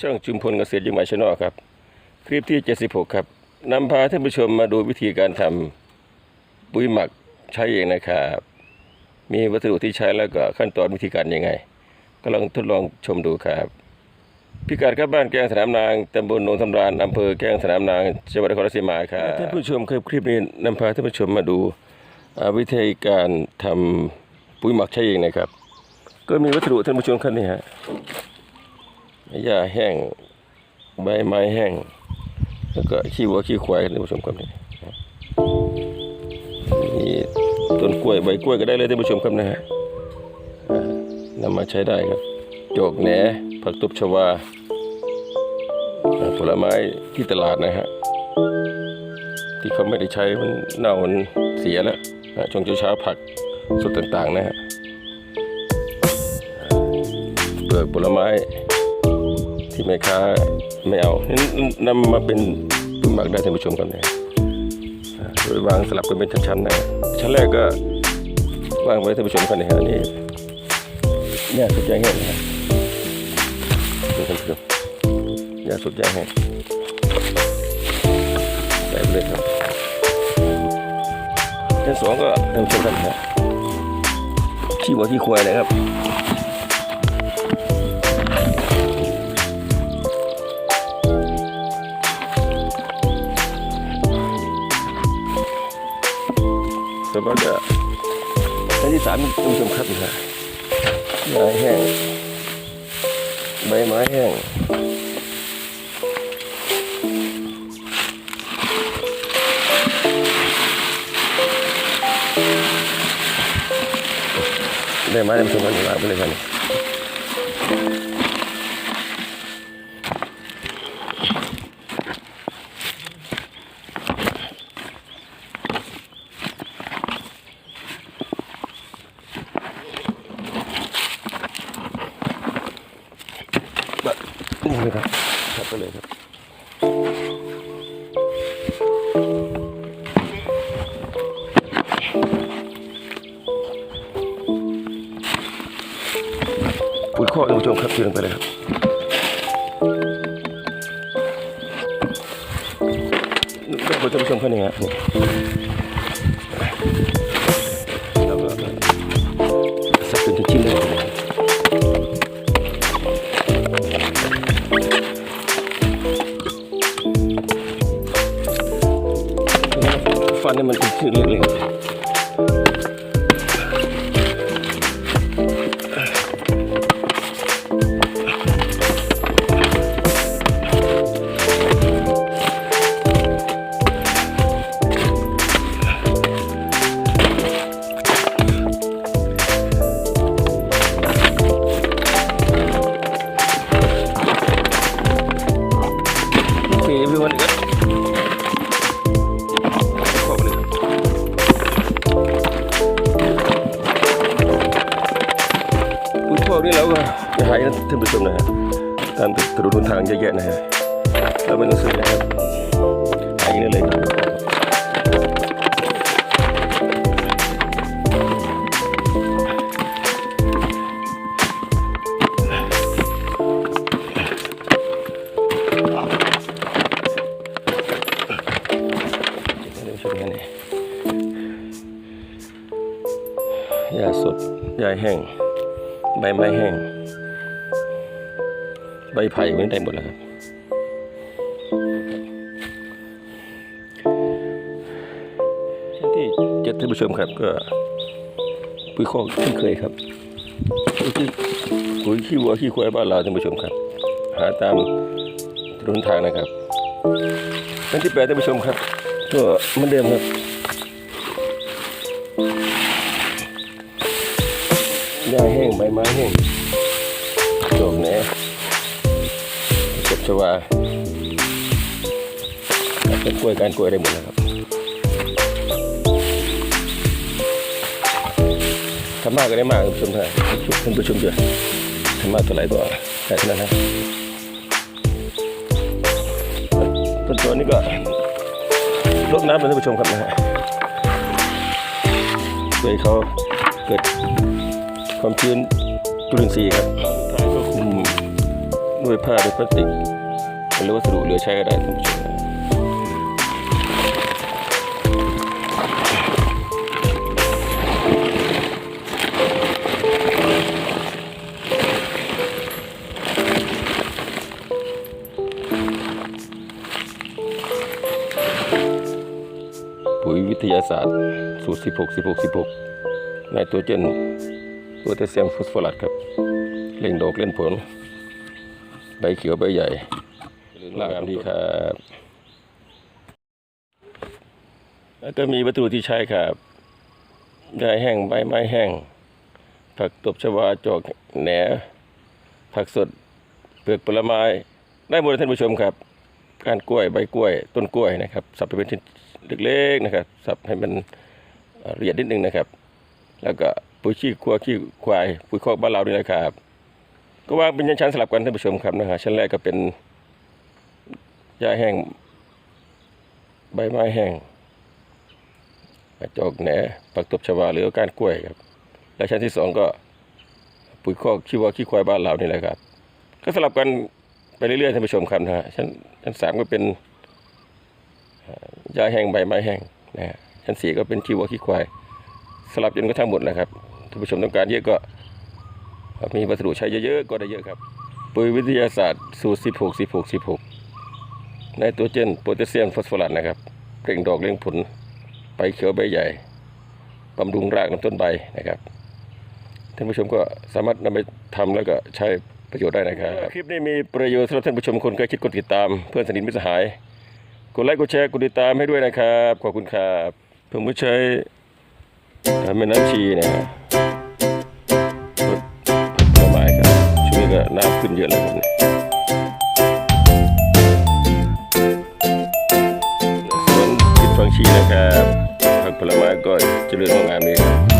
ช่องจุมพลเกษตรยิ่งใหม่ชแนลครับ คลิปที่ 76 ครับนำพาท่านผู้ชมมาดูวิธีการทำปุ๋ยหมักใช้เองนะครับ มีวัสดุที่ใช้แล้วก็ขั้นตอนวิธีการยังไงก็ลองทดลองชมดูครับ พิกัดครับบ้านแกงสนามนางตำบลโนนสำราญอำเภอแกงสนามนางจังหวัดนครราชสีมาครับท่านผู้ชมครับคลิปนี้นำพาท่านผู้ชมมาดูวิธีการทำปุ๋ยหมักใช้เองนะครับ ก็มีวัสดุท่านผู้ชมครับนี่ฮะ หญ้าแห้ง ใบไม้แห้ง แล้วก็ขี้วัวขี้ควายท่านผู้ชมครับนี่มีต้นกล้วยใบกล้วยก็ได้เลยท่านผู้ชมครับนะฮะนำมาใช้ได้ครับ โจกแหนผักตบชวาผลไม้ที่ตลาดนะฮะที่เขาไม่ได้ใช้มันเน่ามันเสียแล้วนะช่วงเช้าผักสดต่างๆนะฮะเปลือกผลไม้ ที่แม่ค้าไม่เอานี่นำมาเป็นปุ๋ยหมักได้ท่านผู้ชมกันนะอ่าโดยวางสลับกันเป็นชั้นๆนะชั้นแรกก็วางไว้ท่านผู้ชมกันนะฮะนี่หญ้าสุดยางแห้งนะครับดูท่านผู้ชมหญ้าสุดยางแห้งใส่ไปเลยครับชั้นสองก็ท่านผู้ชมกันนะฮะขี้วัวขี้ควายนะครับ แล้วก็จะในที่สามท่านผู้ชมครับนะไม้แห้งใบไม้แห้งได้ไม้ท่านผู้ชมกันวางไปเลยครั บนี่เลยครับครับไปเลยครับปุ๋ยข้อท่านผู้ชมครับเทลงไปเลยครับท่านผู้ชมครับนี่ฮะนี่ เท่านผู้ชมนะฮะตามถนนหนทางเยอะแยะนะฮะเราไม่ต้องซื้อนะครับหายได้เลยครับท่านผู้ชมนะนี่ยาสดยาแห้ง ใบไม้แห้ง ใบไผ่ไม่ได้หมดแล้วครับชั้นที่เจ็ดท่านผู้ชมครับก็ปุ๋ยคอกเช่เคยครับปุ๋ยขี้ปุ๋ยขี้วัวขี้ควายบ้านเราท่านผู้ชมครับ หาตามถนนทางนะครับชั้นที่แปดท่านผู้ชมครับ ก็เหมือนเดิมครับหญ้าแห้งใบไม้แห้งดอกแหนกบ ชวาเป็นกล้วยการกล้วยได้หมดนะครับทำมากก็ได้มากท่านผู้ชมท่านท่านผู้ชมเยอะทำมากเท่าไหร่ตัวแต่เท่านั้นนะต้นตัวนี้ก็รดน้ำเป็นท่านผู้ชมครับนะฮะเพื่อเขาเกิดความชื้นจุลินทรีย์ครับ ด้วยผ้าด้วยพลาสติกหรือวัสดุเหลือใช้ก็ได้ท่านผู้ชมนะปุ๋ยวิทยาศาสตร์ สูตร 16 16 16ไนโตรเจนโพแทสเซียมฟอสฟอรัสครับเล่งดอกเล่นผล ใบเขียวใบใหญ่ลากดีครับแล้วก็มีวัตถุที่ใช้ครับยาแห้งใบไม้แห้ง ผักตบชวาจอกแหนผักสดเปลือกผลไม้ ได้หมดเลยท่านผู้ชมครับการกล้วยใบกล้วย ต้นกล้วยนะครับ สับไปเป็นชิ้นเล็กๆนะครับ สับให้มันเอ่อละเอียดนิดนึงนะครับ แล้วก็ปุ๋ยขี้ควขี้ควายปุ๋ยคอกบ้านเราด้วยนะครับ ก็วางเป็นชั้นๆสลับกันท่านผู้ชมครับนะฮะชั้นแรกก็เป็นหญ้าแห้ง ใบไม้แห้งกระจอกแหนผักตบชวาหรือก้านกล้วยครับ และชั้นที่สองก็ปุ๋ยคอกขี้วัวขี้ควายบ้านเรานี่แหละครับ ก็สลับกันไปเรื่อยๆท่านผู้ชมครับนะฮะชั้นชั้นสามก็เป็นหญ้าแห้งใบไม้แห้งนะฮะชั้นสี่ก็เป็นขี้วัวขี้ควาย สลับจนกระทั่งหมดนะครับท่านผู้ชมต้องการเยอะก็ มีวัสดุใช้เยอะๆก็ได้เยอะครับ ปุ๋ยวิทยาศาสตร์สูตร 16 16 16ไนโตรเจนโพแทสเซียมฟอสฟอรัสนะครับเร่งดอกเร่งผลใบเขียวใบใหญ่บำรุงรากลำต้นใบนะครับท่านผู้ชมก็สามารถนำไปทำแล้วก็ใช้ประโยชน์ได้นะครับคลิปนี้มีประโยชน์สำหรับท่านผู้ชมคนใกล้ชิดกดติดตามเพื่อนสนิทมิตรสหายกดไลค์กดแชร์กดติดตามให้ด้วยนะครับ ขอบคุณครับผมก็ใช้แม่น้ำชีนะฮะผ น้ำขึ้นเยอะเลยครับเนี่ยสวนติดฟังชีนะครับผักผลไม้ก็เจริญงอกงามดีครับ